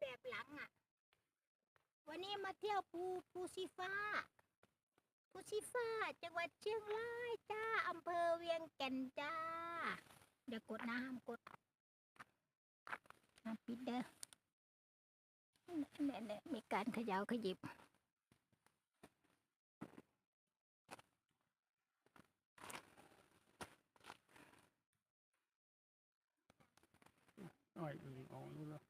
แบบหลังอะ วันนี้มาเที่ยวภูภูซีฟ้าภูซีฟ้าจังหวัดเชียงรายจ้าอำเภอเวียงแก่นจ้าเดี๋ยวกดนะห้ามกดน้ำปิดเด้อเนี่ยเนี่ยมีการเขยาวขยิบอ้อยอื่งออรู้แล้ว